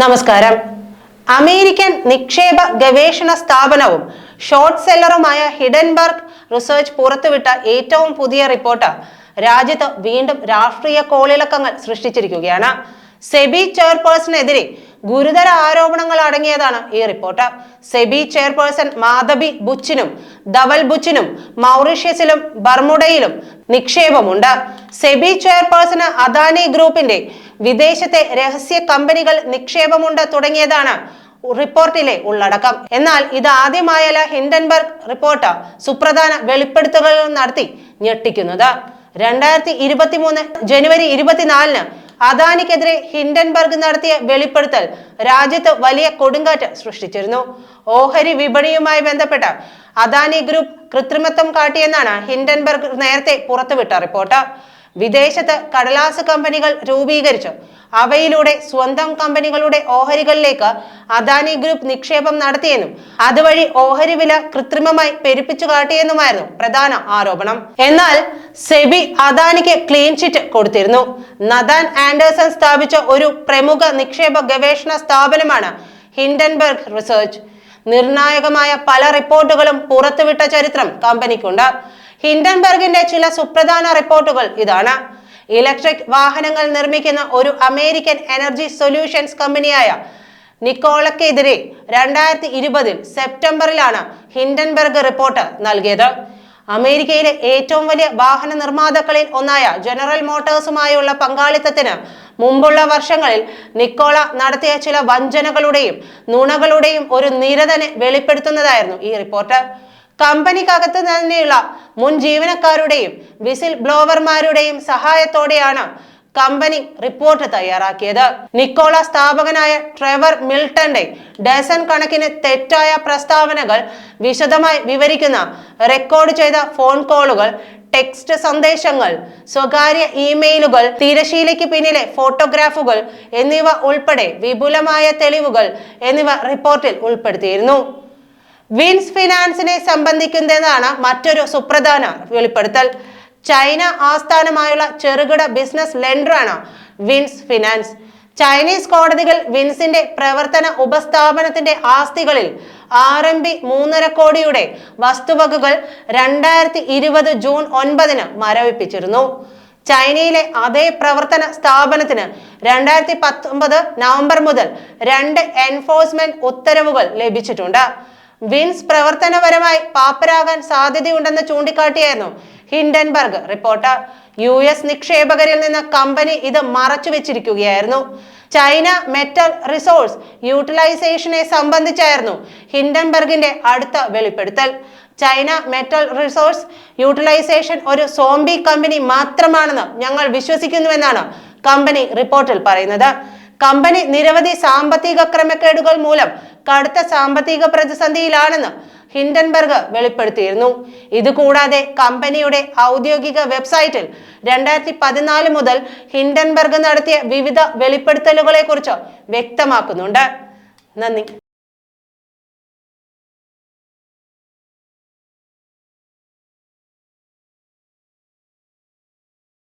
നമസ്കാരം. അമേരിക്കൻ നിക്ഷേപ ഗവേഷണ സ്ഥാപനവും ഷോർട്ട് സെല്ലറുമായ ഹിഡൻബർഗ് റിസർച്ച് പുറത്തുവിട്ട ഏറ്റവും പുതിയ റിപ്പോർട്ട് രാജ്യത്ത് വീണ്ടും രാഷ്ട്രീയ കോളിളക്കങ്ങൾ സൃഷ്ടിച്ചിരിക്കുകയാണ്. സെബി ചെയർപേഴ്സണെതിരെ ഗുരുതര ആരോപണങ്ങൾ അടങ്ങിയതാണ് ഈ റിപ്പോർട്ട്. സെബി ചെയർപേഴ്സൺ മാധബി ബുച്ചിനും ധവൽ ബുച്ചിനും മൗറീഷ്യസിലും ബർമുഡയിലും നിക്ഷേപമുണ്ട്. സെബി ചെയർപേഴ്സണ് അദാനി ഗ്രൂപ്പിന്റെ വിദേശത്തെ രഹസ്യ കമ്പനികൾ നിക്ഷേപമുണ്ട് തുടങ്ങിയതാണ് റിപ്പോർട്ടിലെ ഉള്ളടക്കം. എന്നാൽ ഇത് ആദ്യമായല്ല ഹിൻഡൻബർഗ് റിപ്പോർട്ട് സുപ്രധാന വെളിപ്പെടുത്തലുകൾ നടത്തി ഞെട്ടിക്കുന്നത്. രണ്ടായിരത്തി ഇരുപത്തി മൂന്ന് ജനുവരി ഇരുപത്തിനാലിന് അദാനിക്കെതിരെ ഹിൻഡൻബർഗ് നടത്തിയ വെളിപ്പെടുത്തൽ രാജ്യത്ത് വലിയ കൊടുങ്കാറ്റ് സൃഷ്ടിച്ചിരുന്നു. ഓഹരി വിപണിയുമായി ബന്ധപ്പെട്ട് അദാനി ഗ്രൂപ്പ് കൃത്രിമത്വം കാട്ടിയെന്നാണ് ഹിൻഡൻബർഗ് നേരത്തെ പുറത്തുവിട്ട റിപ്പോർട്ട്. വിദേശത്ത് കടലാസ് കമ്പനികൾ രൂപീകരിച്ചു. അവയിലൂടെ സ്വന്തം കമ്പനികളുടെ ഓഹരികളിലേക്ക് അദാനി ഗ്രൂപ്പ് നിക്ഷേപം നടത്തിയെന്നും അതുവഴി ഓഹരി വില കൃത്രിമമായി പെരുപ്പിച്ചു കാട്ടിയെന്നുമായിരുന്നു പ്രധാന ആരോപണം. എന്നാൽ സെബി അദാനിക്ക് ക്ലീൻ ചിറ്റ് കൊടുത്തിരുന്നു. നദാൻ ആൻഡേഴ്സൺ സ്ഥാപിച്ച ഒരു പ്രമുഖ നിക്ഷേപ ഗവേഷണ സ്ഥാപനമാണ് ഹിൻഡൻബർഗ് റിസർച്ച്. നിർണായകമായ പല റിപ്പോർട്ടുകളും പുറത്തുവിട്ട ചരിത്രം കമ്പനിക്കുണ്ട്. ഹിൻഡൻബർഗിന്റെ ചില സുപ്രധാന റിപ്പോർട്ടുകൾ ഇതാണ്. ഇലക്ട്രിക് വാഹനങ്ങൾ നിർമ്മിക്കുന്ന ഒരു അമേരിക്കൻ എനർജി സൊല്യൂഷൻസ് കമ്പനിയായ നിക്കോളക്കെതിരെ രണ്ടായിരത്തി ഇരുപതിൽ സെപ്റ്റംബറിലാണ് ഹിൻഡൻബർഗ് റിപ്പോർട്ട് നൽകിയത്. അമേരിക്കയിലെ ഏറ്റവും വലിയ വാഹന നിർമ്മാതാക്കളിൽ ഒന്നായ ജനറൽ മോട്ടോഴ്സുമായുള്ള പങ്കാളിത്തത്തിന് മുമ്പുള്ള വർഷങ്ങളിൽ നിക്കോള നടത്തിയ ചില വഞ്ചനകളുടെയും നുണകളുടെയും ഒരു നിര തന്നെ വെളിപ്പെടുത്തുന്നതായിരുന്നു ഈ റിപ്പോർട്ട്. കമ്പനിക്കകത്ത് തന്നെയുള്ള മുൻ ജീവനക്കാരുടെയും വിസിൽ ബ്ലോവർമാരുടെയും സഹായത്തോടെയാണ് കമ്പനി റിപ്പോർട്ട് തയ്യാറാക്കിയത്. നിക്കോള സ്ഥാപകനായ ട്രെവർ മിൽട്ടന്റെ ഡസൻ കണക്കിന് തെറ്റായ പ്രസ്താവനകൾ വിശദമായി വിവരിക്കുന്ന റെക്കോർഡ് ചെയ്ത ഫോൺ കോളുകൾ ടെക്സ്റ്റ് സന്ദേശങ്ങൾ സ്വകാര്യ ഇമെയിലുകൾ തിരശീലയ്ക്ക് പിന്നിലെ ഫോട്ടോഗ്രാഫുകൾ എന്നിവ ഉൾപ്പെടെ വിപുലമായ തെളിവുകൾ എന്നിവ റിപ്പോർട്ടിൽ ഉൾപ്പെടുത്തിയിരുന്നു. വിൻസ് ഫിനാൻസിനെ സംബന്ധിക്കുന്നതാണ് മറ്റൊരു സുപ്രധാന വെളിപ്പെടുത്തൽ. ചൈന ആസ്ഥാനമായുള്ള ചെറുകിട ബിസിനസ് ലെൻഡറാണ് വിൻസ് ഫിനാൻസ്. ചൈനീസ് കോടതികൾ വിൻസിന്റെ പ്രവർത്തന ഉപസ്ഥാപനത്തിന്റെ ആസ്തികളിൽ ആർ എം ബി മൂന്നര കോടിയുടെ വസ്തുവകകൾ രണ്ടായിരത്തി ഇരുപത് ജൂൺ ഒൻപതിന് മരവിപ്പിച്ചിരുന്നു. ചൈനയിലെ അതേ പ്രവർത്തന സ്ഥാപനത്തിന് രണ്ടായിരത്തി പത്തൊമ്പത് നവംബർ മുതൽ രണ്ട് എൻഫോഴ്സ്മെന്റ് ഉത്തരവുകൾ ലഭിച്ചിട്ടുണ്ട്. വിൻസ് പ്രവർത്തനപരമായി പാപ്പരാകാൻ സാധ്യതയുണ്ടെന്ന് ചൂണ്ടിക്കാട്ടിയായിരുന്നു ഹിൻഡൻബർഗ്. റിപ്പോർട്ട് യു എസ് നിക്ഷേപകരിൽ നിന്ന് കമ്പനി ഇത് മറച്ചു വെച്ചിരിക്കുകയായിരുന്നു. ചൈന മെറ്റൽ റിസോഴ്സ് യൂട്ടിലൈസേഷനെ സംബന്ധിച്ചായിരുന്നു ഹിൻഡൻബർഗിന്റെ അടുത്ത വെളിപ്പെടുത്തൽ. ചൈന മെറ്റൽ റിസോഴ്സ് യൂട്ടിലൈസേഷൻ ഒരു സോംബി കമ്പനി മാത്രമാണെന്ന് ഞങ്ങൾ വിശ്വസിക്കുന്നുവെന്നാണ് കമ്പനി റിപ്പോർട്ടിൽ പറയുന്നത്. കമ്പനി നിരവധി സാമ്പത്തിക ക്രമക്കേടുകൾ മൂലം കടുത്ത സാമ്പത്തിക പ്രതിസന്ധിയിലാണെന്ന് ഹിൻഡൻബർഗ് വെളിപ്പെടുത്തിയിരുന്നു. ഇതുകൂടാതെ കമ്പനിയുടെ ഔദ്യോഗിക വെബ്സൈറ്റിൽ രണ്ടായിരത്തി പതിനാല് മുതൽ ഹിൻഡൻബർഗ് നടത്തിയ വിവിധ വെളിപ്പെടുത്തലുകളെ കുറിച്ച് വ്യക്തമാക്കുന്നുണ്ട്. നന്ദി.